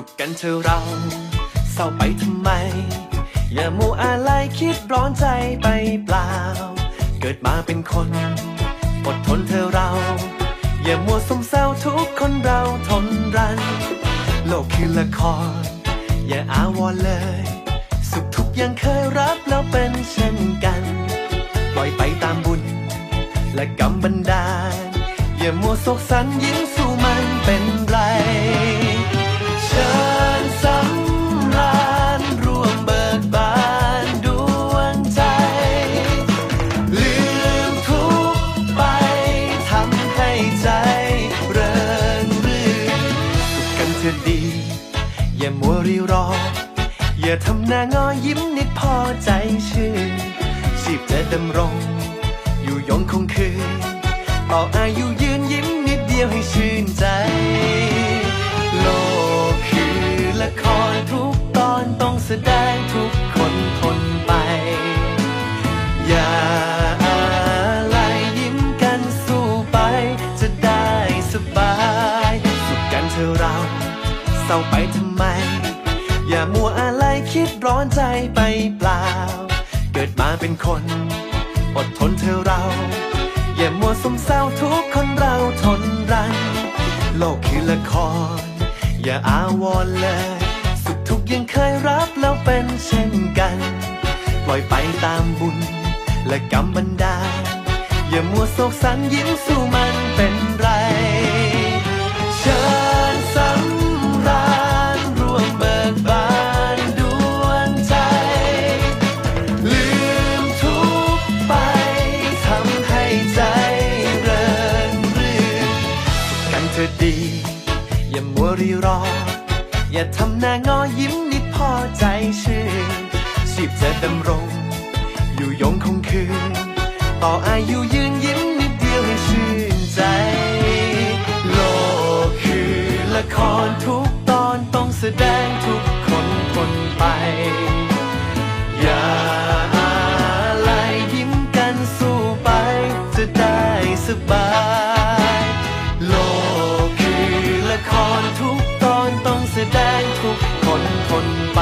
สุขกันเธอเรา เศร้าไปทำไม อย่ามัวอะไรคิดร้อนใจไปเปล่า เกิดมาเป็นคน อดทนเธอเรา อย่ามัวสมเศร้าทุกคนเราทนรัน โลกคือละคร อย่าอาวรเลย สุขทุกข์ยังเคยรับแล้วเป็นเช่นกัน ปล่อยไปตามบุญ และกรรมบันดาลอย่ามัวโศกสันยิ้มสู้มันเป็น ดี อย่ามัวรีรอ อย่าทำหน้างอยิ้มนิดพอใจชื่นชีพจะดำรง อยู่ยงคงคืนต่ออายุยืนยิ้มนิดเดียวให้ชื่นใจ โลกคือละครทุกตอนต้องแสดงทุก ศร้าไปทำไม อย่ามัวอะไรคิดร้อนใจไปเปล่า เกิดมาเป็นคน อดทนเธอเรา อย่ามัวสมเศร้าทุกคนเราทนรัน โลกคือละคร อย่าอาวร์เลย สุขทุกยังเคยรับแล้วเป็นเช่นกัน ปล่อยไปตามบุญและกรรมบันดา อย่ามัวโศกสันยิ้มสู้มันเป็น อดี อย่ามัวรีรอ อย่าทำหน้างอยิ้มนิดพอใจชื่นชีพจะดำรง อยู่ยงคงคืน ต่ออายุยืนยิ้มนิดเดียวให้ชื่นใจ โลกคือละครทุกตอนต้องแสดงทุกคนทนไป อย่าอะไรยิ้มกันสู้ไป จะได้สบาย งแสดงทุกคนทนไป